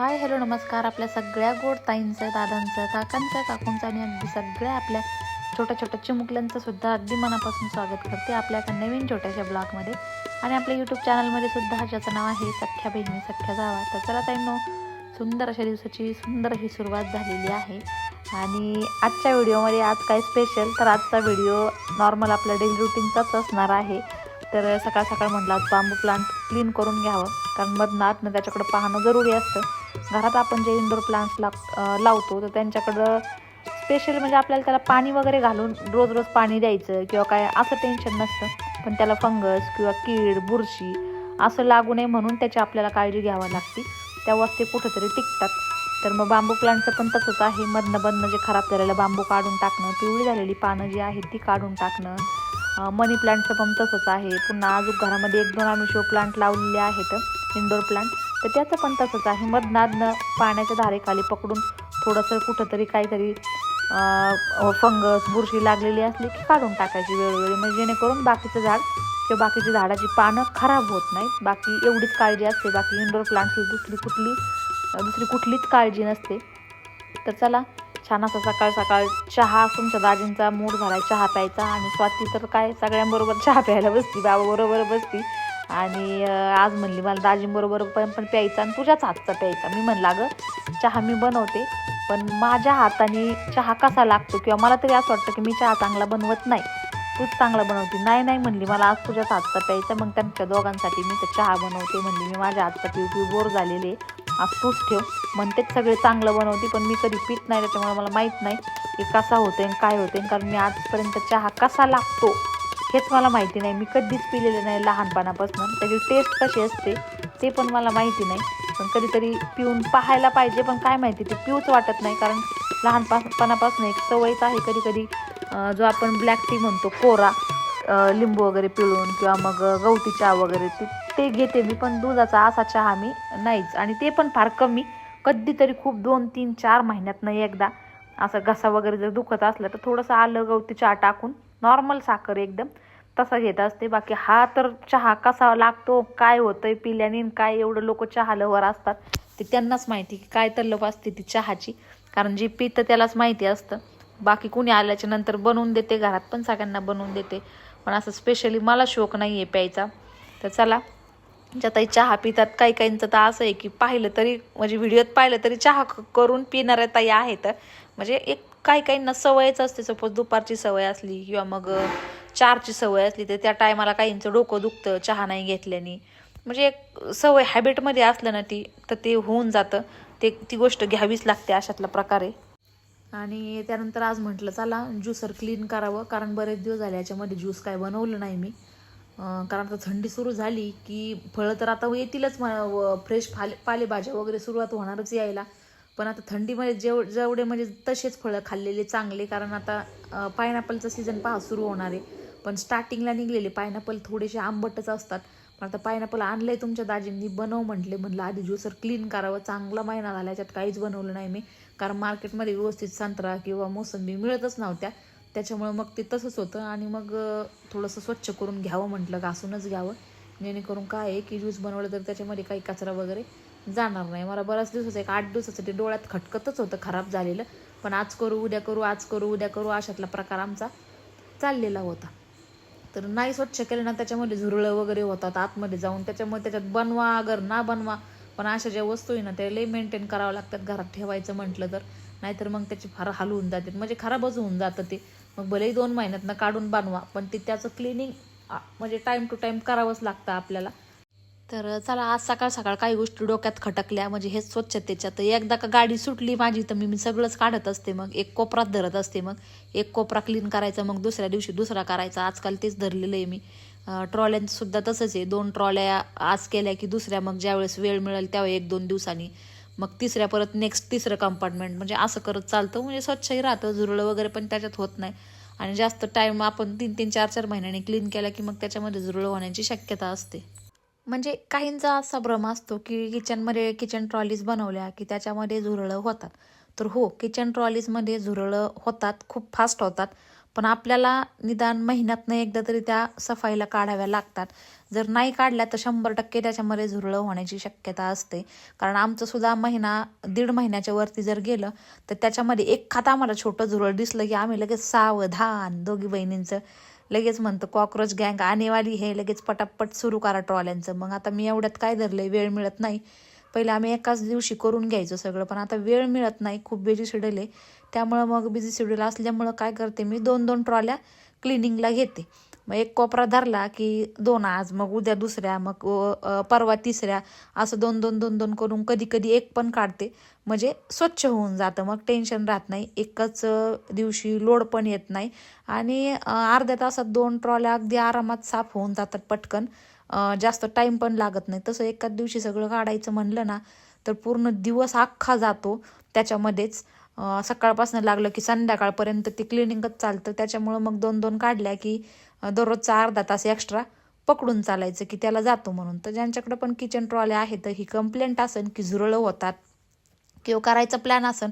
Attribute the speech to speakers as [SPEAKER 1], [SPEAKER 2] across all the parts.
[SPEAKER 1] Hi hello नमस्कार. आपल्या सगळ्या गोड ताईंचं दादांचं काकांचं काकूंचं आणि अगदी सगळ्या आपल्या छोट्या छोट्या चिमुकल्यांचं सुद्धा अगदी मनापासून स्वागत करते आपल्या एका नवीन छोट्याशा ब्लॉगमध्ये. आणि आपल्या यूट्यूब चॅनलमध्ये सुद्धा ज्याचं नाव आहे सख्या बहिणी सख्या जावा. तर चला ताईंनो सुंदर अशा दिवसाची सुंदर अशी सुरुवात झालेली आहे. आणि आजच्या व्हिडिओमध्ये आज काय स्पेशल तर आजचा व्हिडिओ नॉर्मल आपल्या डेली रुटीनचाच असणार आहे. तर सकाळ सकाळ म्हटलं आज बांबू प्लांट क्लीन करून घ्यावं. कारण मधनं आतनं त्याच्याकडं पाहणं जरुरी असतं. घरात आपण जे इंडोर प्लांट्स लाग लावतो तर त्यांच्याकडं स्पेशल म्हणजे आपल्याला त्याला पाणी वगैरे घालून रोज रोज पाणी द्यायचं किंवा काय असं टेन्शन नसतं. पण त्याला फंगस किंवा कीड बुरशी असं लागू नये म्हणून त्याची आपल्याला काळजी घ्यावी लागते. तेव्हाच ते कुठंतरी टिकतात. तर मग बांबू प्लांटचं पण तसंच आहे. मधनं बंधनं जे खराब झालेलं बांबू काढून टाकणं पिवळी झालेली पानं जी आहेत ती काढून टाकणं मनी प्लांटचं पण तसंच आहे. पुन्हा अजून घरामध्ये एक दोन आम्ही शो प्लांट लावलेले आहेत इंडोर प्लांट तर त्याचं पण तसंच आहे. मधनादनं पाण्याच्या धारेखाली पकडून थोडंसं कुठंतरी काहीतरी फंगस बुरशी लागलेली असली की काढून टाकायची वेळोवेळी. म्हणजे जेणेकरून बाकीचं झाड किंवा बाकीची झाडाची पानं खराब होत नाहीत. बाकी एवढीच काळजी असते. बाकी इंडोर प्लांट्सला दुसरी कुठली दुसरी कुठलीच काळजी नसते. तर चला छान असा सकाळ सकाळ चहा तुमच्या दाजींचा मूड झाला चहा प्यायचा आणि स्वाती तर काय सगळ्यांबरोबर चहा प्यायला बसती. बाबाबरोबर बसती. आणि आज म्हणली मला दाजींबरोबर पण पण प्यायचा आणि तुझ्याच हातचा प्यायचा. मी म्हणला अगं चहा मी बनवते पण माझ्या हाताने चहा कसा लागतो? किंवा मला तरी असं वाटतं की मी चहा चांगला बनवत नाही. तूच चांगला बनवते. नाही नाही म्हणली मला आज तुझ्याच हातचा प्यायचा मग त्यांच्या दोघांसाठी मी तर चहा बनवते म्हणली. मी माझ्या हातचा पिऊ पिऊ बोर झालेले आज तूच ठेव. म्हणतेच सगळे चांगलं बनवते पण मी कधी पित नाही त्याच्यामुळे मला माहीत नाही की कसा होते आणि काय होते कारण मी आजपर्यंत चहा कसा लागतो? हेच मला माहिती नाही. मी कधीच पिलेलं नाही लहानपणापासून. त्याची टेस्ट कशी असते ते पण मला माहिती नाही. पण कधीतरी पिऊन पाहायला पाहिजे पण काय माहिती ते पिऊच वाटत नाही. कारण लहानपणापासून एक सवयच आहे कधी कधी जो आपण ब्लॅक टी म्हणतो कोरा लिंबू वगैरे पिळून किंवा मग गवती चहा वगैरे ते ते घेते मी. पण दुधाचा असा चहा मी नाहीच. आणि ते पण फार कमी. कधीतरी खूप दोन तीन चार महिन्यातनं एकदा असं घसा वगैरे जर दुखत असलं तर थोडंसं आलं गवती चहा टाकून नॉर्मल साखर एकदम तसा घेत असते. बाकी हा तर चहा कसा लागतो काय होतंय पिल्याने काय एवढं लोक चहा लवर असतात ते त्यांनाच माहिती की काय तल्लफ असते ती चहाची. कारण जी पितं त्यालाच माहिती असतं. बाकी कुणी आल्याच्यानंतर बनवून देते घरात पण सगळ्यांना बनवून देते. पण असं स्पेशली मला शौक नाही आहे प्यायचा. तर चला ज्या ताई चहा पितात काही काहींचं तर असं आहे की पाहिलं तरी म्हणजे व्हिडिओत पाहिलं तरी चहा करून पिणाऱ्या ताई आहेत. म्हणजे एक काही काहींना सवयच असते. सपोज दुपारची सवय असली किंवा मग चारची सवय असली तर त्या टायमाला काहींचं डोकं दुखतं चहा नाही घेतल्याने. म्हणजे एक सवय हॅबिटमध्ये असलं ना ती तर ते होऊन जातं. ते ती गोष्ट घ्यावीच लागते अशातला प्रकारे. आणि त्यानंतर आज म्हटलं चला ज्यूसर क्लीन करावं. कारण बरेच दिवस झाले याच्यामध्ये ज्यूस काय बनवलं नाही मी. कारण आता थंडी सुरू झाली की फळं तर आता येतीलच फ्रेश फाले पालेभाज्या वगैरे सुरुवात होणारच यायला. पण आता थंडीमध्ये जेव जेवढे म्हणजे तसेच फळं खाल्लेले चांगले कारण आता पायनॅपलचं सीझन पहा सुरू होणार आहे. पण स्टार्टिंगला निघलेले पायनॅपल थोडेसे आंबटच असतात. पण आता पायनॅपल आणलंय तुमच्या दाजींनी बनव म्हटले म्हणलं आधी ज्युसर क्लीन करावं. चांगला महिना झाला याच्यात काहीच बनवलं नाही मी. कारण मार्केटमध्ये व्यवस्थित संत्रा किंवा मोसंबी मिळतच नव्हत्या. त्याच्यामुळं मग ते तसंच होतं. आणि मग थोडंसं स्वच्छ करून घ्यावं म्हटलं घासूनच घ्यावं. जेणेकरून काय आहे की ज्यूस बनवलं तर त्याच्यामध्ये काही कचरा वगैरे जाणार नाही. मला बऱ्याच दिवसाचं एक आठ दिवसाचं ते डोळ्यात खटकतच होतं खराब झालेलं. पण आज करू उद्या करू आज करू उद्या करू अशातला प्रकार आमचा चाललेला होता. तर नाही स्वच्छ केलं ना त्याच्यामध्ये झुरळं वगैरे होतात आतमध्ये जाऊन. त्याच्यामुळे त्याच्यात बनवा अगर ना बनवा पण अशा ज्या वस्तू आहे ना त्या लई मेंटेन करावं लागतात. घरात ठेवायचं म्हटलं तर. नाहीतर मग त्याची फार हाल होऊन जाते. म्हणजे खराबच होऊन जातं ते. मग भलेही दोन महिन्यातनं काढून बनवा पण ते त्याचं क्लिनिंग म्हणजे टाईम टू टाईम करावंच लागतं आपल्याला. तर चला आज सकाळ सकाळ काही गोष्टी डोक्यात खटकल्या म्हणजे हेच स्वच्छतेच्या. तर एकदा का गाडी सुटली माझी तर मी मी सगळंच काढत असते मग. एक कोपरात धरत असते मग. एक कोपरा क्लीन करायचा मग दुसऱ्या दिवशी दुसरा करायचा. आजकाल तेच धरलेलं आहे मी. ट्रॉल्यांसुद्धा तसंच आहे. दोन ट्रॉल्या आज केल्या की दुसऱ्या मग ज्यावेळेस वेळ मिळेल त्यावेळी एक दोन दिवसांनी. मग तिसऱ्या परत नेक्स्ट तिसरं कंपार्टमेंट म्हणजे असं करत चालतं. म्हणजे स्वच्छही राहतं झुरळं वगैरे पण त्याच्यात होत नाही. आणि जास्त टाईम आपण तीन तीन चार चार महिन्यांनी क्लीन केला की मग त्याच्यामध्ये झुरळं होण्याची शक्यता असते. म्हणजे काहींचा असा भ्रम असतो की किचनमध्ये किचन ट्रॉलीज बनवल्या की त्याच्यामध्ये झुरळं होतात. तर हो किचन ट्रॉलीजमध्ये झुरळं होतात खूप फास्ट होतात. पण आपल्याला निदान महिन्यातनं एकदा तरी त्या सफाईला काढाव्या लागतात. जर नाही काढल्या तर शंभर टक्के त्याच्यामध्ये झुरळं होण्याची शक्यता असते. कारण आमचंसुद्धा महिना दीड महिन्याच्या वरती जर गेलं तर त्याच्यामध्ये एक खात आम्हाला छोटं झुरळ दिसलं की आम्ही लगेच सावधान दोघी बहिणींचं लगेच म्हणतो कॉक्रोच गँग आणेवाली हे. लगेच पटापट सुरू करा ट्रॉल्यांचं. मग आता मी एवढ्यात काय धरलंय? वेळ मिळत नाही. पहिले आम्ही एकाच दिवशी करून घ्यायचो सगळं पण आता वेळ मिळत नाही. खूप बिझी शेड्यूल आहे. त्यामुळं मग बिझी शेड्यूल असल्यामुळं काय करते मी? दोन दोन ट्रॉल्या क्लिनिंगला घेते. मग एक कोपरा धरला की दोन आज मग उद्या दुसऱ्या मग परवा तिसऱ्या असं दोन दोन दोन दोन करून कधी कधी एक पण काढते. म्हणजे स्वच्छ होऊन जातं मग टेन्शन राहत नाही. एकच दिवशी लोड पण येत नाही. आणि अर्ध्या तासात दोन ट्रॉल्या अगदी आरामात साफ होऊन जातात पटकन. जास्त टाईम पण लागत नाही. तसं एकाच दिवशी सगळं काढायचं म्हणलं ना तर पूर्ण दिवस अख्खा जातो त्याच्यामध्येच. सकाळपासून लागलं की संध्याकाळपर्यंत ती क्लिनिंगच चालतं. त्याच्यामुळं मग दोन दोन काढल्या की दररोजचा अर्धा तास एक्स्ट्रा पकडून चालायचं की त्याला जातो म्हणून. तर ज्यांच्याकडं पण किचन ट्रॉल्या आहेत तर ही कंप्लेंट असेल की झुरळं होतात. किंवा करायचा प्लॅन असन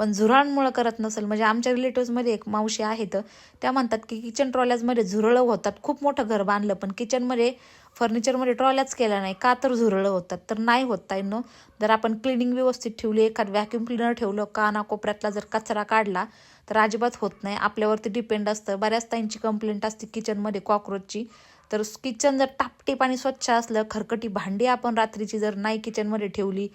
[SPEAKER 1] पण झुरळांमुळं करत नसेल. म्हणजे आमच्या रिलेटिव्समध्ये एक मावशी आहेत त्या म्हणतात की किचन ट्रॉल्याजमध्ये झुरळं होतात. खूप मोठं घर बांधलं पण किचनमध्ये फर्निचरमध्ये ट्रॉल्याच केल्या नाही. का तर झुरळं होतात. तर नाही होत ताईंनो जर आपण क्लिनिंग व्यवस्थित ठेवली एखाद व्हॅक्यूम क्लिनर ठेवलं काना कोपऱ्यातला जर कचरा काढला तर अजिबात होत नाही. आपल्यावरती डिपेंड असतं. बऱ्याच ताईंची कंप्लेंट असते किचनमध्ये कॉक्रोचची तर किचन जर टापटीप आणि स्वच्छ असलं खरकटी भांडी आपण रात्रीची जर नाही किचनमध्ये ठेवली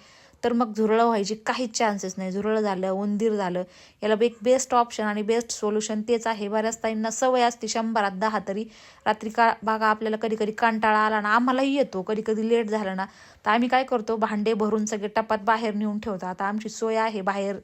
[SPEAKER 1] तर मग झुरळं व्हायची काहीच चान्सेस नाही. झुरळं झालं उंदीर झालं याला एक बेस्ट ऑप्शन आणि बेस्ट सोल्युशन तेच आहे. बऱ्याच ताईंना सवय असते शंभरात दहा तरी. रात्री का बागा आपल्याला कधी कधी कंटाळा आला ना आम्हालाही येतो. कधी कधी लेट झालं ना तर आम्ही काय करतो भांडे भरून सगळे टपात बाहेर नेऊन ठेवतो आता आमची सोय आहे बाहेर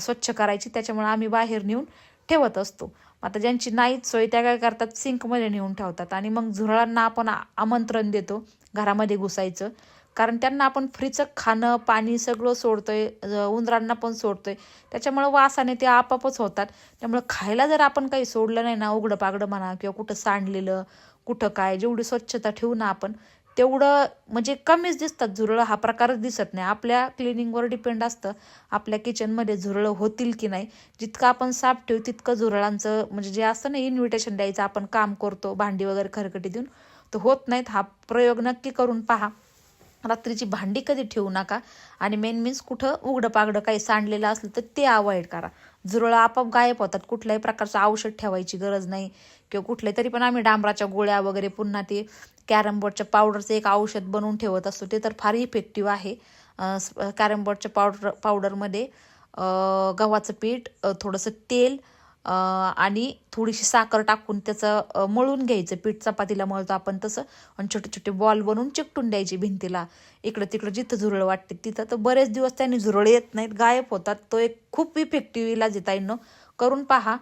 [SPEAKER 1] स्वच्छ करायची. त्याच्यामुळे आम्ही बाहेर नेऊन ठेवत असतो. आता ज्यांची नाहीच सोय त्या काय करतात? सिंकमध्ये नेऊन ठेवतात. आणि मग झुरळांना आपण आमंत्रण देतो. घरामध्ये घुसायचं. कारण त्यांना आपण फ्रीचं खाणं पाणी सगळं सोडतोय उंदरांना पण सोडतोय. त्याच्यामुळं वासाने ते आपापच होतात. त्यामुळं खायला जर आपण काही सोडलं नाही ना उघडं पागडं म्हणा किंवा कुठं सांडलेलं कुठं काय जेवढी स्वच्छता ठेवू ना आपण तेवढं म्हणजे कमीच दिसतात. झुरळं हा प्रकारच दिसत नाही. आपल्या क्लिनिंगवर डिपेंड असतं आपल्या किचनमध्ये झुरळं होतील की नाही. जितकं आपण साफ ठेवू तितकं झुरळांचं म्हणजे जे असतं ना इन्व्हिटेशन द्यायचं आपण काम करतो भांडी वगैरे खरकटी देऊन तर होत नाहीत. हा प्रयोग नक्की करून पहा. रात्रीची भांडी कधी ठेवू नका आणि मेन मीन्स कुठं उघडं पागडं काही सांडलेलं असलं तर ते अवॉइड करा. झुरळं आपोआप गायब होतात. कुठल्याही प्रकारचं औषध ठेवायची गरज नाही. किंवा कुठले तरी पण आम्ही डांबराच्या गोळ्या वगैरे पुन्हा ते कॅरम बोर्डच्या पावडरचं एक औषध बनवून ठेवत असतो. ते तर फार इफेक्टिव्ह आहे. कॅरम बोर्डच्या पावडर पावडरमध्ये गव्हाचं पीठ थोडंसं तेल आणि थोडीशी साखर टाकून त्याचं मळून घ्यायचं. पीठ चपातीला मळतो आपण तसं. आणि छोटे छोटे बॉल बनवून चिकटून द्यायची भिंतीला. इकडं तिकडं जिथं झुरळ वाटते तिथं. तर बरेच दिवस त्यांनी झुरळ येत नाहीत गायब होतात. तो एक खूप इफेक्टिव्ह इलाज आहे करून पहा.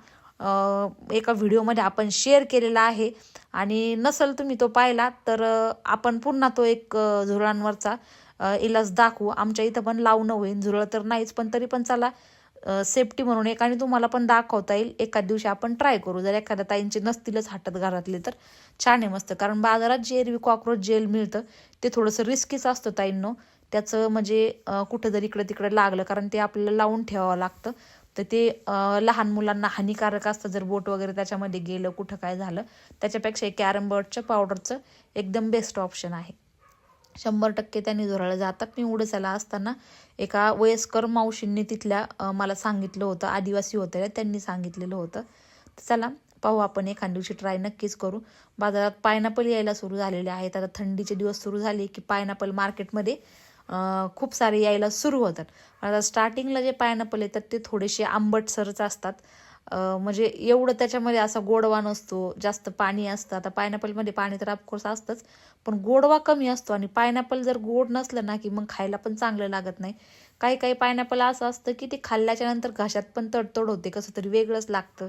[SPEAKER 1] एका व्हिडिओमध्ये आपण शेअर केलेला आहे. आणि नसल तुम्ही तो पाहिला तर आपण पुन्हा तो एक झुरळांवरचा इलाज दाखवू. आमच्या इथं पण लावणं होईल झुरळ तर नाहीच पण तरी पण चला. सेफ्टी म्हणून एक आणि तुम्हाला पण दाखवता येईल. एखाद दिवशी आपण ट्राय करू. जर एखाद्या ताईंची नसतीलच हातात घरातले तर छान आहे मस्त. कारण बाजारात जे एरवी कॉक्रोच जेल मिळतं ते थोडंसं रिस्कीच असतं ताईंनो. त्याचं म्हणजे कुठं जर इकडं तिकडं लागलं कारण ते आपल्याला लावून ठेवावं लागतं. तर ते लहान मुलांना हानिकारक असतं. जर बोट वगैरे त्याच्यामध्ये गेलं कुठं काय झालं त्याच्यापेक्षा एक कॅरम बोर्डच्या पावडरचं एकदम बेस्ट ऑप्शन आहे. शंभर टक्के त्यांनी झुरळं जातात मी उडसाला असताना एका वयस्कर मावशींनी तिथल्या मला सांगितलं होतं आदिवासी होत्या त्यांनी सांगितलेलं होतं. तर चला पाहू आपण एखाद दिवशी ट्राय नक्कीच करू. बाजारात पायनॅपल यायला सुरू झालेले आहेत. आता थंडीचे दिवस सुरू झाले की पायनॅपल मार्केटमध्ये खूप सारे यायला सुरू होतात. आता स्टार्टिंगला जे पायनॅपल येतात ते थोडेसे आंबटसरच असतात. म्हणजे एवढं त्याच्यामध्ये असा गोडवा नसतो जास्त पाणी असतं. आता पायनॅपलमध्ये पाणी तर ऑफकोर्स असतंच पण गोडवा कमी असतो आणि पायनॅपल जर गोड नसलं ना की मग खायला पण चांगलं लागत नाही. काही काही पायनॅपल असं असतं की ते खाल्ल्याच्या नंतर घशात पण तडतड होते कसं तरी वेगळंच लागतं.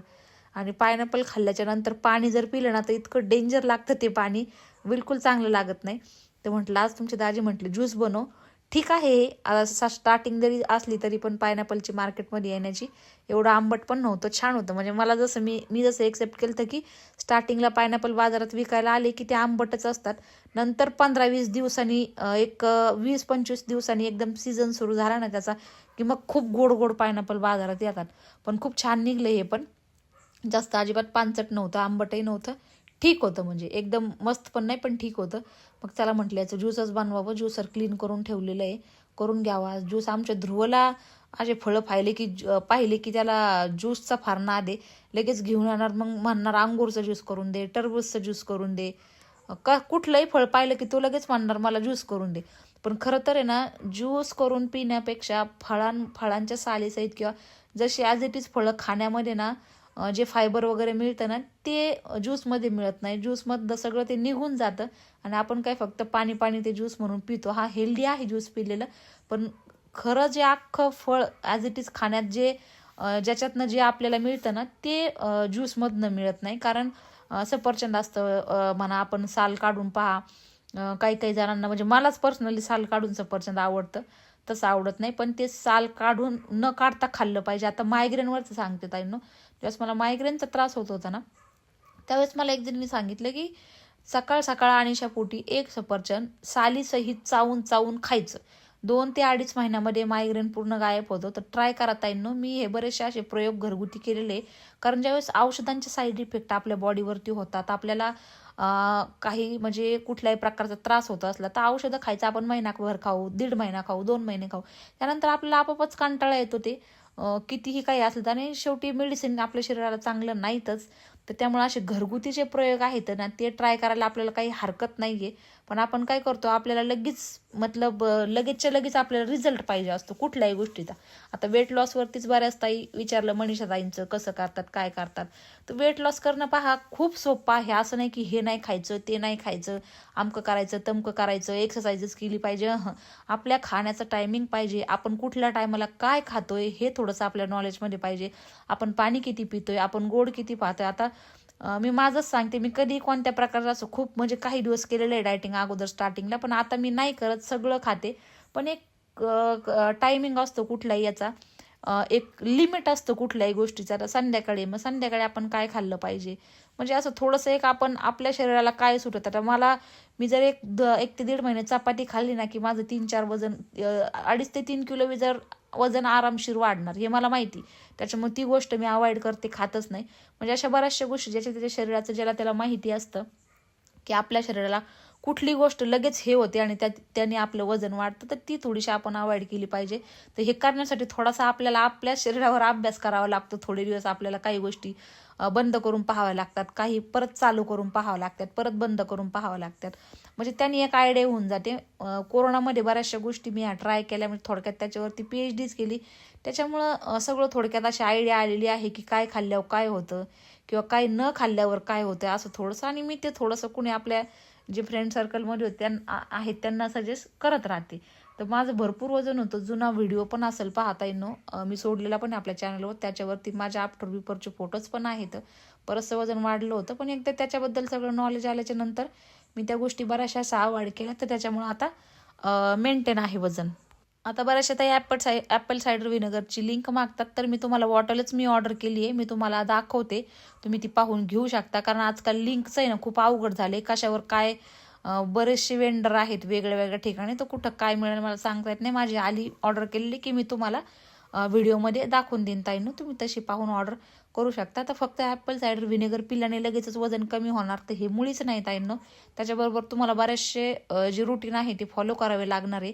[SPEAKER 1] आणि पायनॅपल खाल्ल्याच्या नंतर पाणी जर पिलं ना तर इतकं डेंजर लागतं ते पाणी. बिलकुल चांगलं लागत नाही. तर म्हटलं आज तुमची दाजी म्हटली ज्यूस बनव. ठीक आहे. सा स्टार्टिंग जरी असली तरी पण पायनॅपलची मार्केटमध्ये येण्याची एवढं आंबट पण नव्हतं छान होतं. म्हणजे मला जसं मी मी जसं एक्सेप्ट केलं होतं की स्टार्टिंगला पायनॅपल बाजारात विकायला आले की ते आंबटच असतात. नंतर पंधरा वीस दिवसांनी एक वीस पंचवीस दिवसांनी एकदम सीझन सुरू झाला ना त्याचा की मग खूप गोड गोड पायनॅपल बाजारात येतात. पण खूप छान निघलं हे पण. जास्त अजिबात पानचट नव्हतं आंबटही नव्हतं. ठीक होतं म्हणजे. एकदम मस्त पण नाही पण ठीक होतं. मग त्याला म्हटलं याचं ज्यूसच बनवावं. ज्यूसर क्लीन करून ठेवलेलं आहे. करून घ्यावा. ज्यूस आमच्या ध्रुवला असे फळं पाहिले की ज- पाहिले की त्याला ज्यूसचा फार नाद आहे. लगेच घेऊन येणार मग म्हणणार अंगूरचा ज्यूस करून दे टरबूजचा ज्यूस करून दे. का कुठलंही फळ पाहिलं की तो लगेच म्हणणार मला ज्यूस करून दे. पण खरं तर आहे ना ज्यूस करून पिण्यापेक्षा फळां फळांच्या सालीसहित किंवा जशी ॲज इट इज फळं खाण्यामध्ये ना जे फायबर वगैरे मिळतं ना ते ज्यूसमध्ये मिळत नाही. ज्यूसमधलं सगळं ते निघून जातं आणि आपण काय फक्त पाणी पाणी ते ज्यूस म्हणून पितो. हा हेल्दी आहे ज्यूस पिलेलं. पण खरं जे अख्खं फळ ॲज इट इज खाण्यात जे ज्याच्यातनं जे आपल्याला मिळतं ना ते ज्यूसमधनं मिळत नाही. कारण सफरचंद असतं म्हणा आपण साल काढून पहा. काही काही जणांना म्हणजे मलाच पर्सनली साल काढून सफरचंद आवडतं. तसं आवडत नाही. पण ते साल काढून न काढता खाल्लं पाहिजे. आता मायग्रेनवरचं सांगते ताईंनो. ज्यावेळेस मला मायग्रेनचा त्रास होत होता ना त्यावेळेस मला एक मी सांगितलं की सकाळ सकाळ आणीशा पोटी एक सफरचंद सालीसहित चावून चावून खायचं. दोन ते अडीच महिन्यामध्ये मायग्रेन पूर्ण गायब होतो. तर ट्राय करा ताईंनो मी हे बरेचसे असे प्रयोग घरगुती केलेले. आहे कारण ज्यावेळेस औषधांचे साईड इफेक्ट आपल्या बॉडीवरती होतात आपल्याला काही म्हणजे कुठल्याही प्रकारचा त्रास होत असला तर औषधं खायचं. आपण महिनाभर खाऊ दीड महिना खाऊ दोन महिने खाऊ. त्यानंतर आपल्याला आपोआपच कंटाळा येतो ते. कितीही काही असलं तर आणि शेवटी मेडिसिन आपल्या शरीराला चांगलं नाहीतच. तर त्यामुळे असे घरगुती जे प्रयोग आहेत ना ते ट्राय करायला आपल्याला काही हरकत नाही आहे पण आपण काय करतो आपल्याला लगेच मतलब लगेचच्या लगेच आपल्याला रिझल्ट पाहिजे असतो कुठल्याही गोष्टीचा. आता वेट लॉसवरतीच बऱ्याच ताई विचारलं मनीषा ताईंचं कसं करतात काय करतात. तर वेट लॉस करणं पहा खूप सोपं आहे. असं नाही की हे नाही खायचं ते नाही खायचं आमकं करायचं तमकं करायचं एक्सरसाइजेस केली पाहिजे आपल्या खाण्याचं टायमिंग पाहिजे. आपण कुठल्या टायमाला काय खातोय हे थोडंसं आपल्या नॉलेजमध्ये पाहिजे. आपण पाणी किती पितोय आपण गोड किती पाहतोय. आता मी माझंच सांगते मी कधी कोणत्या प्रकारचं असं खूप म्हणजे काही दिवस केलेलं आहे डायटिंग अगोदर स्टार्टिंगला पण आता मी नाही करत सगळं खाते. पण एक टायमिंग असतो कुठलाही याचा. एक लिमिट असतं कुठल्याही गोष्टीचं. आता संध्याकाळी मग संध्याकाळी आपण काय खाल्लं पाहिजे? म्हणजे असं थोडंसं एक आपण आपल्या शरीराला काय सुटत? आता मला मी जर एक द एक ते दीड महिने चपाती खाल्ली ना की माझं तीन चार वजन अडीच ते तीन किलो मी जर वजन आरामशीर वाढणार हे मला माहिती. त्याच्यामुळे ती गोष्ट मी अवॉइड करते खातच नाही. म्हणजे अशा बऱ्याचशा गोष्टी ज्याच्या त्याच्या शरीराचं ज्याला त्याला माहिती असतं की आपल्या शरीराला कुठली गोष्ट लगेच हे होते आणि त्या त्याने आपलं वजन वाढतं तर ती थोडीशी आपण अवॉइड केली पाहिजे. तर हे करण्यासाठी थोडासा आपल्याला आपल्या शरीरावर अभ्यास करावा लागतो थोडे दिवस आपल्याला काही गोष्टी बंद करून पाहाव्या लागतात. काही परत चालू करून पाहावं लागतात. परत बंद करून पाहावं लागतात. म्हणजे त्यांनी एक आयडिया होऊन जाते. कोरोनामध्ये बऱ्याचशा गोष्टी मी ट्राय केल्या. म्हणजे थोडक्यात त्याच्यावरती पी एच डीच केली. त्याच्यामुळं सगळं थोडक्यात अशी आयडिया आलेली आहे की काय खाल्ल्यावर काय होतं किंवा काय न खाल्ल्यावर काय होतं असं थोडंसं. आणि मी ते थोडंसं कुणी आपल्या जे फ्रेंड सर्कलमध्ये होते आहेत त्यांना सजेस्ट करत राहते. तर माझं भरपूर वजन होतं. जुना व्हिडिओ पण असेल पाहता येईन मी सोडलेला पण आपल्या चॅनलवर त्याच्यावरती माझ्या आफ्टर बिफोरचे फोटोज पण आहेत. बरंचसं वजन वाढलं होतं. पण एकदा त्याच्याबद्दल सगळं नॉलेज आल्याच्यानंतर मी त्या गोष्टी बऱ्याचशा सहा वाढ केल्या. तर त्याच्यामुळं आता मेंटेन आहे वजन. आता बऱ्याचशा त्या ॲपल साय ॲपल सायडर विनेगरची लिंक मागतात. तर मी तुम्हाला बॉटलच मी ऑर्डर केली आहे. मी तुम्हाला दाखवते. तुम्ही ती पाहून घेऊ शकता. कारण आजकाल लिंकचं आहे ना खूप अवघड झाले. कशावर काय बरेचसे वेंडर आहेत वेगळ्या वेगळ्या ठिकाणी. तर कुठं काय मिळेल मला सांगता येत नाही. माझी आली ऑर्डर केलेली की मी तुम्हाला व्हिडिओमध्ये दाखवून देईन ताईनं. तुम्ही तशी पाहून ऑर्डर करू शकता. तर फक्त ॲपल सायडर व्हिनेगर पिल्याने लगेचच वजन कमी होणार. तर हे मुळीच नाही ताईनं. त्याच्याबरोबर तुम्हाला बरेचसे जे रुटीन आहे ते फॉलो करावे लागणार आहे.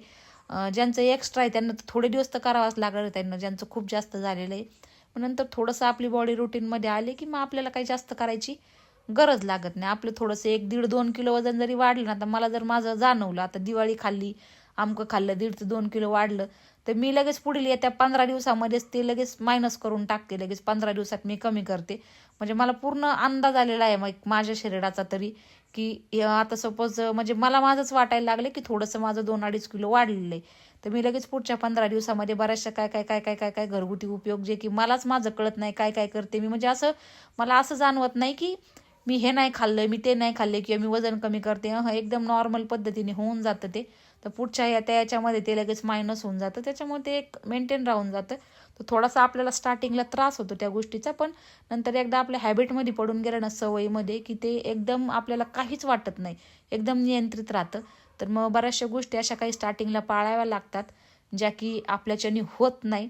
[SPEAKER 1] ज्यांचं एक्स्ट्रा आहे त्यांना तर थोडे दिवस तर करावाच लागणार आहे त्यांना ज्यांचं खूप जास्त झालेलं आहे. नंतर थोडंसं आपली बॉडी रुटीनमध्ये आले की मग आपल्याला काही जास्त करायची गरज लागत नाही. आपलं थोडंसं एक दीड दोन किलो वजन जरी वाढलं ना तर मला जर माझं जाणवलं आता दिवाळी खाल्ली आमकं खाल्लं दीड ते दोन किलो वाढलं तर मी लगेच पुढील येत्या पंधरा दिवसामध्येच ते लगेच मायनस करून टाकते. लगेच पंधरा दिवसात मी कमी करते. म्हणजे मला पूर्ण अंदाज आलेला आहे मग माझ्या शरीराचा तरी की आता सपोज म्हणजे मला माझंच वाटायला लागलं की थोडंसं माझं दोन अडीच किलो वाढलेलं आहे. तर मी लगेच पुढच्या पंधरा दिवसामध्ये बऱ्याचशा काय काय काय काय काय काय घरगुती उपयोग जे की मलाच माझं कळत नाही काय काय करते मी. म्हणजे असं मला असं जाणवत नाही की मी हे नाही खाल्लं मी ते नाही खाल्ले किंवा मी वजन कमी करते हं एकदम नॉर्मल पद्धतीने होऊन जातं ते. तर पुढच्या या त्या याच्यामध्ये ते लगेच मायनस होऊन जातं. त्याच्यामुळे ते एक मेंटेन राहून जातं. तर थोडासा आपल्याला स्टार्टिंगला त्रास होतो त्या गोष्टीचा पण नंतर एकदा आपल्या हॅबिटमध्ये पडून गेलं ना सवयीमध्ये की ते एकदम आपल्याला काहीच वाटत नाही. एकदम नियंत्रित राहतं. तर मग बऱ्याचशा गोष्टी अशा काही स्टार्टिंगला पाळाव्या लागतात ज्या की आपल्याच्याने होत नाही.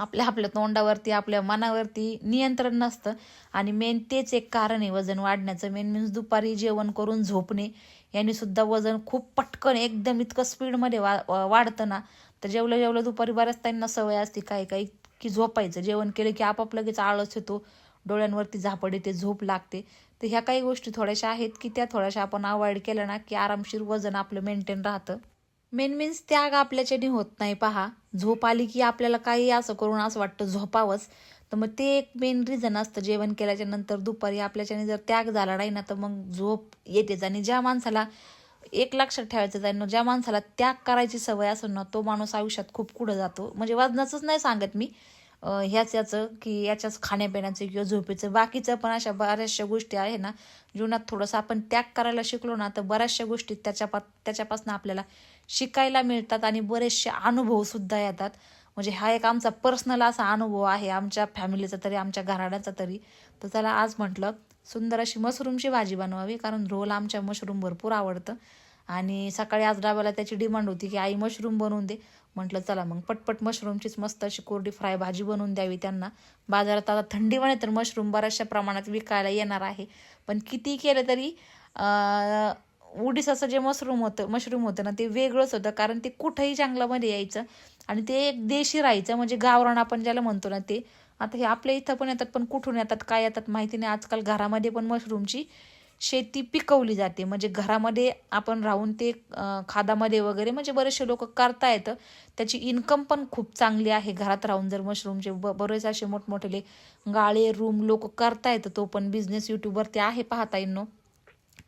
[SPEAKER 1] आपल्या आपल्या तोंडावरती आपल्या मनावरती नियंत्रण नसतं. आणि मेन तेच एक कारण आहे वजन वाढण्याचं. मेन मीन्स दुपारी जेवण करून झोपणे यांनी सुद्धा वजन खूप पटकन एकदम इतकं स्पीडमध्ये वा वाढतं ना. तर जेवलं जेवलं दुपारी बऱ्याच त्यांना सवय असते काही काही की झोपायचं. जेवण केलं की आपाप लगेच आळस येतो डोळ्यांवरती झापड येते झोप लागते. तर ह्या काही गोष्टी थोड्याशा आहेत की त्या थोड्याशा आपण अवॉइड केल्या ना की आरामशीर वजन आपलं मेंटेन राहतं. मेन मीन्स त्याग आपल्याच्याने होत नाही. पहा झोप आली की आपल्याला काही असं करून असं वाटतं झोपावंच. तर मग ते एक मेन रिझन असतं जेवण केल्याच्यानंतर दुपारी आपल्याच्याने जर त्याग झाला नाही ना तर मग झोप येतेच आणि ज्या माणसाला एक लक्षात ठेवायचं जाईल ज्या माणसाला त्याग करायची सवय असेल ना तो माणूस आयुष्यात खूप पुढं जातो. म्हणजे वजनाचंच नाही सांगत मी. ह्याच याचं की याच्याच खाण्यापिण्याचं किंवा झोपेचं. बाकीचं पण अशा बऱ्याचशा गोष्टी आहे ना जीवनात थोडंसं आपण त्याग करायला शिकलो ना तर बऱ्याचशा गोष्टी त्याच्यापा त्याच्यापासून आपल्याला शिकायला मिळतात आणि बरेचसे अनुभवसुद्धा येतात. म्हणजे हा एक आमचा पर्सनल असा अनुभव आहे आमच्या फॅमिलीचा तरी आमच्या घराण्याचा तरी. तर त्याला आज म्हटलं सुंदर अशी मशरूमची भाजी बनवावी कारण रोल आमच्या मशरूम भरपूर आवडतं. आणि सकाळी आज डाब्याला त्याची डिमांड होती की आई मशरूम बनवून दे. म्हटलं चला मग पटपट मशरूमचीच मस्त अशी कोरडी फ्राय भाजी बनवून द्यावी त्यांना. बाजारात आता थंडीमध्ये तर मशरूम बऱ्याचशा प्रमाणात विकायला येणार आहे. पण किती केलं तरी उडीसाचं जे मशरूम होतं मशरूम होतं ना ते वेगळंच होतं. कारण ते कुठंही जंगलामध्ये यायचं आणि ते एक देशी राहायचं. म्हणजे गावरान आपण ज्याला म्हणतो ना ते. आता हे आपल्या इथं पण येतात पण कुठून येतात काय येतात माहिती नाही. आजकाल घरामध्ये पण मशरूमची शेती पिकवली जाते. म्हणजे घरामध्ये आपण राहून ते खादामध्ये वगैरे म्हणजे बरेचसे लोक करता येतं. त्याची इन्कम पण खूप चांगली आहे. घरात राहून जर मशरूमचे ब बरेच असे मोठमोठेले गाळे रूम लोक करता येतं. तो पण बिझनेस यूट्यूबवरती आहे पाहता येईन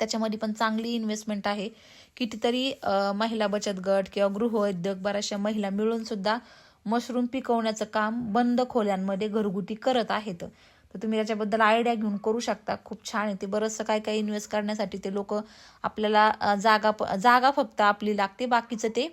[SPEAKER 1] त्याच्यामध्ये पण चांगली इन्व्हेस्टमेंट आहे. कितीतरी महिला बचत गट किंवा गृहउद्योग बऱ्याचशा महिला मिळून सुद्धा मशरूम पिकवण्याचं काम बंद खोल्यांमध्ये घरगुती करत आहेत. तर तुम्ही त्याच्याबद्दल आयडिया घेऊन करू शकता. खूप छान आहे. ते बरंचसं काय काय इन्व्हेस्ट करण्यासाठी ते लोक आपल्याला जागा जागा फक्त आपली लागते. बाकीचं ते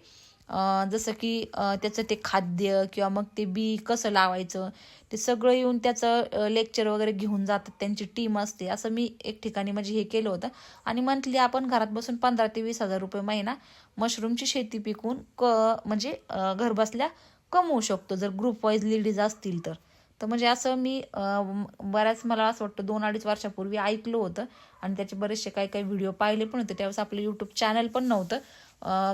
[SPEAKER 1] जसं की त्याचं ते खाद्य किंवा मग ते बी कसं लावायचं ते सगळं येऊन त्याचं लेक्चर वगैरे घेऊन जातात. त्यांची टीम असते. असं मी एक ठिकाणी म्हणजे हे केलं होतं. आणि मंथली आपण घरात बसून पंधरा ते वीस हजार रुपये महिना मशरूमची शेती पिकवून क म्हणजे घरबसल्या कमवू शकतो. जर ग्रुप वाईज लेडीज असतील तर. तर म्हणजे असं मी बऱ्याच मला असं वाटतं दोन अडीच वर्षापूर्वी ऐकलं होतं. आणि त्याचे बरेचसे काही काही व्हिडिओ पाहिले पण होते. त्यावेळेस आपलं यूट्यूब चॅनल पण नव्हतं.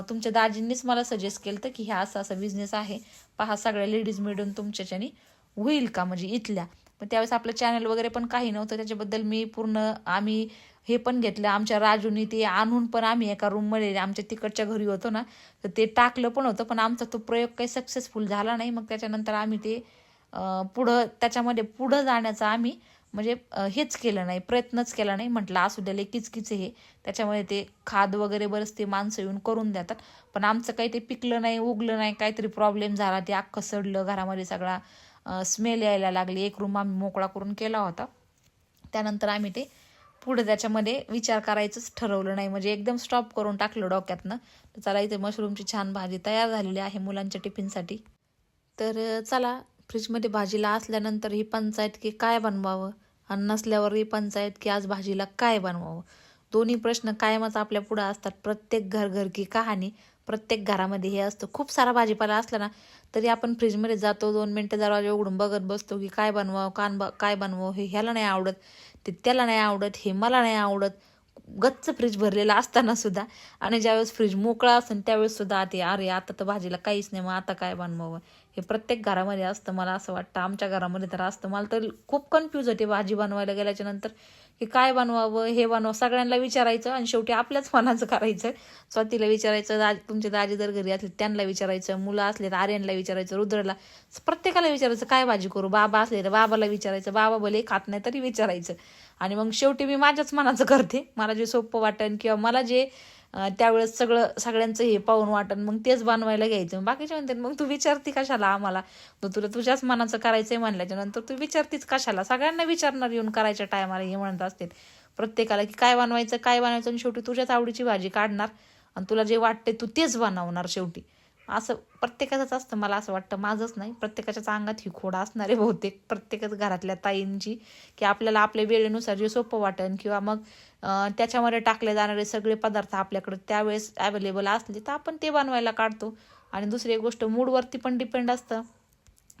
[SPEAKER 1] तुमच्या दाजींनीच मला सजेस्ट केलं तर की ह्या असा असा बिझनेस आहे. पहा सगळ्या लेडीज मिळून तुमच्याच्यानी होईल का? म्हणजे इथल्या. पण त्यावेळेस आपलं चॅनल वगैरे पण काही नव्हतं. त्याच्याबद्दल मी पूर्ण आम्ही हे पण घेतलं. आमच्या राजूनी ते आणून पण आम्ही एका रूममध्ये आमच्या तिकडच्या घरी होतो ना तर ते टाकलं पण होतं. पण आमचा तो प्रयोग काही सक्सेसफुल झाला नाही. मग त्याच्यानंतर आम्ही ते पुढं त्याच्यामध्ये पुढं जाण्याचा आम्ही म्हणजे हेच केलं नाही प्रयत्नच केला नाही. म्हटलं असू द्या किचकिच हे. त्याच्यामुळे ते खाद वगैरे बरंच ते माणसं येऊन करून देतात. पण आमचं काही ते पिकलं नाही उगलं नाही काहीतरी प्रॉब्लेम झाला. ते अख्खं सडलं घरामध्ये सगळा स्मेल यायला लागली. एक रूम आम्ही मोकळा करून केला होता. त्यानंतर आम्ही ते पुढे त्याच्यामध्ये विचार करायचंच ठरवलं नाही. म्हणजे एकदम स्टॉप करून टाकलं डोक्यातनं. तर चला इथे मशरूमची छान भाजी तयार झालेली आहे मुलांच्या टिफिनसाठी. तर चला फ्रीजमध्ये भाजीला असल्यानंतर ही पंचायत की काय बनवावं? आणि नसल्यावर ही पंचायत की आज भाजीला काय बनवावं? दोन्ही प्रश्न कायमच आपल्या पुढं असतात. प्रत्येक घर घर की कहाणी प्रत्येक घरामध्ये हे असतं. खूप सारा भाजीपाला असला ना तरी आपण फ्रीजमध्ये जातो दोन मिनटं दरवाजा उघडून बघत बसतो की काय बनवावं कान ब काय बनवावं हे ह्याला नाही आवडत ते त्याला नाही आवडत हे मला नाही आवडत. गच्च फ्रीज भरलेला असताना सुद्धा आणि ज्यावेळेस फ्रीज मोकळा असेल त्यावेळेस सुद्धा ते अरे आता तर भाजीला काहीच नाही मग आता काय बनवावं? हे प्रत्येक घरामध्ये असतं. मला असं वाटतं. आमच्या घरामध्ये तर असतं. मला तर खूप कन्फ्यूज होते. भाजी बनवायला गेल्याच्यानंतर की काय बनवावं हे बनवावं. सगळ्यांना विचारायचं आणि शेवटी आपल्याच मनाचं करायचं. स्वातीला विचारायचं दाज तुमचे दाजी जर घरी असले त्यांना विचारायचं मुलं असले तर आर्यनला विचारायचं रुद्रला. प्रत्येकाला विचारायचं काय भाजी करू? बाबा असले तर बाबाला विचारायचं. बाबा भले खात नाही तरी विचारायचं. आणि मग शेवटी मी माझ्याच मनाचं करते. मला जे सोपं वाटेल किंवा मला जे त्यावेळेस सगळं सगळ्यांचं हे पाहून वाटण मग तेच बनवायला घ्यायचं. बाकीच्या म्हणते मग तू विचारती कशाला आम्हाला? तर तुला तुझ्याच मनाचं करायचंय आहे म्हणल्याच्यानंतर तू विचारतीच कशाला? सगळ्यांना विचारणार येऊन करायच्या टायमाला हे म्हणत असते प्रत्येकाला की काय बनवायचं काय बनवायचं? आणि शेवटी तुझ्याच आवडीची भाजी काढणार आणि तुला जे वाटते तू तेच बनवणार शेवटी. असं प्रत्येकाचंच असतं मला असं वाटतं. माझंच नाही. प्रत्येकाच्याच अंगात ही खोड असणारे बहुतेक. प्रत्येकच घरातल्या ताईंची की आपल्याला आपल्या वेळेनुसार जे सोपं वाटन किंवा मग त्याच्यामध्ये टाकले जाणारे सगळे पदार्थ आपल्याकडे त्यावेळेस अवेलेबल असले तर आपण ते बनवायला काढतो. आणि दुसरी एक गोष्ट मूडवरती पण डिपेंड असतं.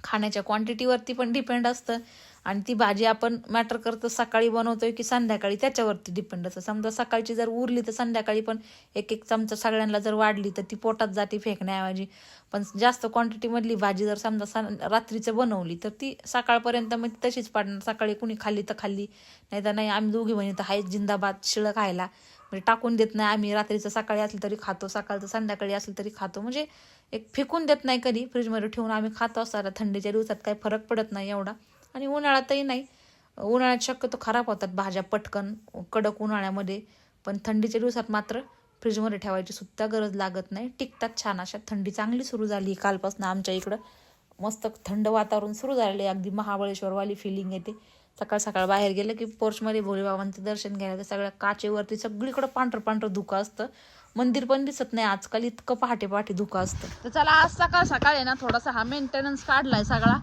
[SPEAKER 1] खाण्याच्या क्वांटिटीवरती पण डिपेंड असतं. आणि ती भाजी आपण मॅटर करतो सकाळी बनवतोय की संध्याकाळी त्याच्यावरती डिपेंड असतं. समजा सकाळची जर उरली तर संध्याकाळी पण एक एक चमचा सगळ्यांना जर वाढली तर ती पोटात जाते फेकण्याऐवजी. पण जास्त क्वांटिटीमधली भाजी जर समजा सं रात्रीचं बनवली तर ती सकाळपर्यंत मग तशीच पाडणार. सकाळी कुणी खाल्ली तर खाल्ली. नाही तर नाही आम्ही दोघी बहिणी तर आहेच जिंदाबाद शिळं खायला. म्हणजे टाकून देत नाही आम्ही. रात्रीचं सकाळी असलं तरी खातो सकाळचं संध्याकाळी असलं तरी खातो. म्हणजे एक फेकून देत नाही कधी. फ्रीजमध्ये ठेवून आम्ही खातो असताना थंडीच्या दिवसात काही फरक पडत नाही एवढा. आणि उन्हाळ्यातही नाही. उन्हाळ्यात शक्यतो खराब होतात भाज्या पटकन कडक उन्हाळ्यामध्ये. पण थंडीच्या दिवसात मात्र फ्रीजमध्ये ठेवायची सुद्धा गरज लागत नाही. टिकतात छान अशा. थंडी चांगली सुरू झाली कालपासून आमच्या इकडं. मस्त थंड वातावरण सुरू झालेलं आहे. अगदी महाबळेश्वरवाली फिलिंग येते. सकाळ सकाळ बाहेर गेलं की पोर्चमध्ये भोलेबाबांचं दर्शन घ्यायला तर सगळ्या काचेवरती सगळीकडं पांढरं पांढरं धुकं असतं. मंदिर पण दिसत नाही आजकाल इतकं पहाटे पहाटे धुकं असतं. तर चला आज सकाळ सकाळ आहे ना थोडासा हा मेंटेनन्स काढलाय सगळा.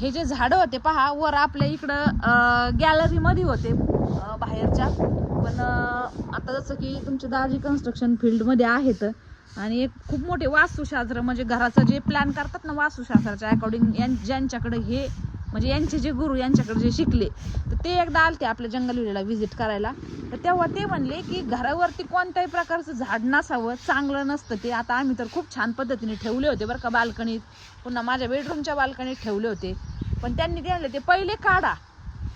[SPEAKER 1] हे जे झाडं होते पहा वर आपल्या इकडं गॅलरीमध्ये होते बाहेरच्या. पण आता जसं की तुमचे दाजी कन्स्ट्रक्शन फील्डमध्ये आहेत आणि एक खूप मोठे वास्तुशास्त्र म्हणजे घराचं जे प्लॅन करतात ना वास्तुशास्त्राच्या अकॉर्डिंग ज्यांच्याकडे हे म्हणजे यांचे जे गुरु यांच्याकडे जे शिकले तर ते एकदा आलते आपल्या जंगल विलेला व्हिजिट करायला. तर तेव्हा ते म्हणले की घरावरती कोणत्याही प्रकारचं झाड नसावं चांगलं नसतं ते. आता आम्ही तर खूप छान पद्धतीने ठेवले होते बरं का बाल्कनीत. पुन्हा माझ्या बेडरूमच्या बाल्कनीत ठेवले होते. पण त्यांनी ते म्हणले ते पहिले काढा.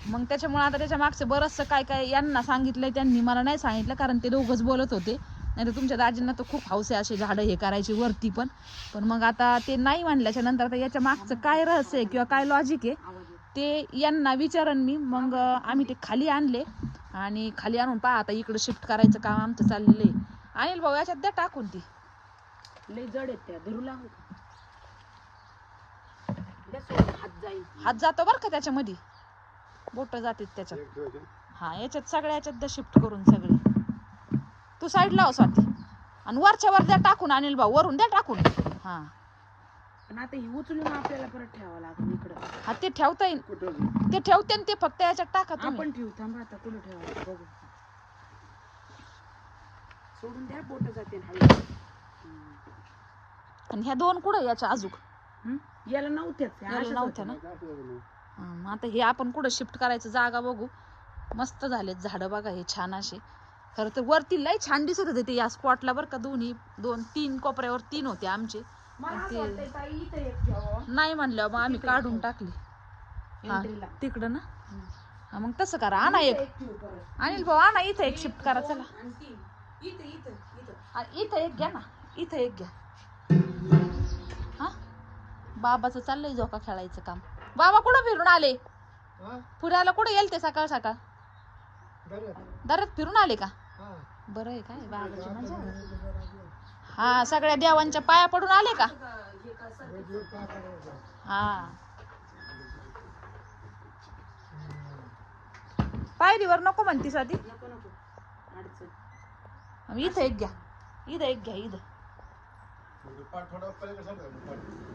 [SPEAKER 1] मग त्याच्यामुळे आता त्याच्या मागचं बरंचसं काय काय यांना सांगितलंय त्यांनी मला नाही सांगितलं कारण ते दोघंच बोलत होते. नाही तर तुमच्या दाजींना तर खूप हौस आहे असे झाडं हे करायची वरती पण. पण मग आता ते नाही म्हणल्याच्या नंतर आता याच्या मागचं काय रहस्य आहे किंवा काय लॉजिक आहे ते यांना विचारन मी. मग आम्ही ते खाली आणले आणि खाली आणून पहा आता इकडं शिफ्ट करायचं काम आमचं चाललेलं आहे. अनिल भाऊ याच्यात द्या टाकून ती.
[SPEAKER 2] लय जड आहेत त्या धरू लागू हात जाईल.
[SPEAKER 1] हात जातो बरं का त्याच्यामध्ये? बोट जातात त्याच्यात. हा याच्यात सगळ्या याच्यात द्या शिफ्ट करून सगळे. तू साईडला स्वाती आणि वरच्या वर द्या टाकून अनिल भाऊ वरून द्या टाकून. हा.
[SPEAKER 2] पण आता ही उचलून आपल्याला परत ठेवावं लागेल इकडं.
[SPEAKER 1] हा ते ठेवता येईल. ते ठेवते आणि ते फक्त याच्यात टाका तुम्ही.
[SPEAKER 2] आपण ठेवू थांबा आता कुठं ठेवायचं बघू. सोडून द्या बोट जाते
[SPEAKER 1] आणि ह्या दोन कुठं याच्या अजून
[SPEAKER 2] हं? याला नव्हत्याच त्या
[SPEAKER 1] याला
[SPEAKER 2] अशाच
[SPEAKER 1] नव्हत्या
[SPEAKER 2] होत्या.
[SPEAKER 1] ना हा, मग आता हे आपण कुठं शिफ्ट करायचं जागा बघू. मस्त झालेत झाडं बघा हे छान असे. खरं तर वरती लय छान दिसत होते ते या स्पॉटला बरं का दोन्ही दोन तीन कोपऱ्यावर तीन होते आमचे. ते-. नाही म्हणलं मग आम्ही काढून टाकले. हा
[SPEAKER 2] एंट्रीला.
[SPEAKER 1] तिकडं ना? हा मग तसं करा. आणा एक. अनिल भाऊ आणा इथं एक शिफ्ट करा चला.
[SPEAKER 2] इथं इथं इथं.
[SPEAKER 1] आ, इथं एक घ्या ना. इथं एक घ्या. हा? बाबाचं चाललंय झोका खेळायचं काम. बाबा कुठं फिरून आले? पुण्याला कुठं गेल ते सकाळ? सकाळ दरात फिरून आले का? बरं आहे काय? बाबाची मजा हा सगळ्या देवांच्या पाया पडून आले का? हा. पायरीवर नको म्हणती स्वाती इथं एक घ्या. इथं एक घ्या इथं.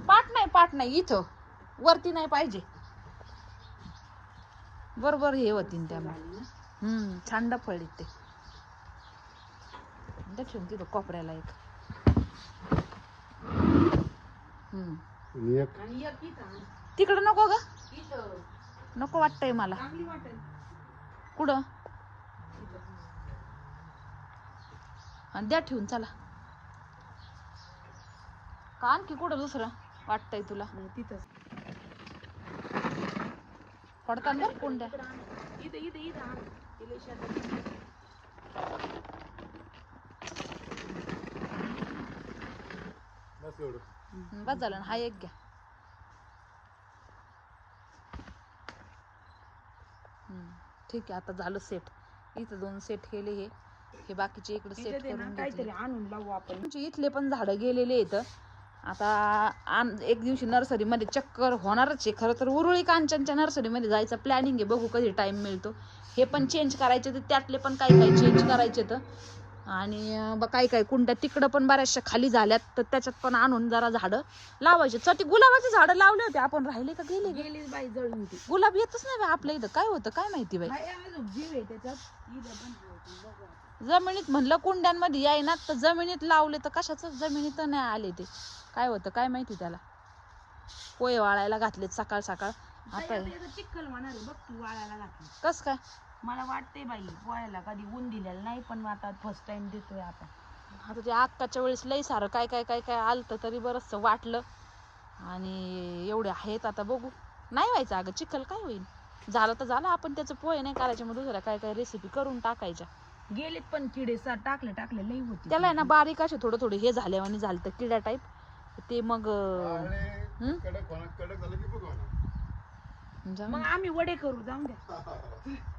[SPEAKER 1] पाठ नाही पाठ नाही इथं. वरती नाही पाहिजे. बरोबर हे होतीन त्यामुळे. हम्म छान फळीत ते. द्या ठेवून तिथं कोपऱ्याला एक. हम्म.
[SPEAKER 2] आणि एक इथं.
[SPEAKER 1] तिकडं नको ग.
[SPEAKER 2] इथं.
[SPEAKER 1] नको वाटतंय मला.
[SPEAKER 2] चांगली वाटेल.
[SPEAKER 1] कुठं? आणि द्या ठेवून चला. का आणखी कुठं दुसरं वाटतंय तुला?
[SPEAKER 2] तिथंच.
[SPEAKER 1] पडतात बरं कोंड्या?
[SPEAKER 2] इथं इथं इथं आण. तिला शेतात.
[SPEAKER 1] बस झालं ना हा एक घ्या. हम्म, ठीक आहे आता झालं सेट इथं दोन सेट केले हे. हे बाकीचे इकडे सेट करून
[SPEAKER 2] काहीतरी
[SPEAKER 1] घेतले.
[SPEAKER 2] आणून लावू आपण.
[SPEAKER 1] आमचे इथले पण झाडं गेलेले आहेत. आता आन एक दिवशी नर्सरीमध्ये चक्कर होणारच आहे. खरं तर उरुळी कांचनच्या नर्सरीमध्ये जायचं प्लॅनिंग आहे. बघू कधी टाइम मिळतो. हे पण चेंज करायचे तर त्यातले पण काही काही चेंज करायचे तर आणि अं, ब- काही काही कुंड्या तिकडं पण बऱ्याचशा खाली झाल्यात तर त्याच्यात पण आणून जरा झाडं लावायचे. चटी गुलाबाची झाडं लावले होते. आपण राहिले का गेले? ग?
[SPEAKER 2] गेलीच बाई जळून ती
[SPEAKER 1] गुलाब येतच नाही बा आपल्या इथं. काय होतं? काय माहिती बाई?
[SPEAKER 2] बाई, अजून जीव आहे त्याच्यात. इथं पण होती, बघू आता.
[SPEAKER 1] जमिनीत म्हणलं कुंड्यांमध्ये यायना तर जमिनीत लावले तर कशाच? जमिनीत नाही आले ते. काय होतं? काय माहिती त्याला? पोहे वाळायला घातलेत सकाळ सकाळ आता
[SPEAKER 2] आता याचं चिक्कल होणार आहे. बघ तू वाळायला घातली.
[SPEAKER 1] कस काय?
[SPEAKER 2] मला वाटते बाई पोहायला कधी ऊन दिलेलं नाही पण आता फर्स्ट टाइम देतोय आपण
[SPEAKER 1] आता ते आत्ताच्या वेळेस लई सारं काय काय काय काय आलतं तरी बरंच वाटलं. आणि एवढे आहेत आता बघू. नाही व्हायचं अगं चिखल काय होईल? झालं तर झालं आपण त्याचं पोहे नाही करायचे मग दुसऱ्या काय काय रेसिपी करून टाकायच्या.
[SPEAKER 2] गेलेत पण किडे सा टाकले टाकले लई होते
[SPEAKER 1] त्याला आहे ना बारीक असे थोडं थोडं हे झाले आणि झालं तर किड्या टाईप ते मग अं, हं?
[SPEAKER 3] कडक होणार कडक झालं की बघ होणार.
[SPEAKER 1] जाऊ
[SPEAKER 2] मग आम्ही वडे करू जाऊन द्या.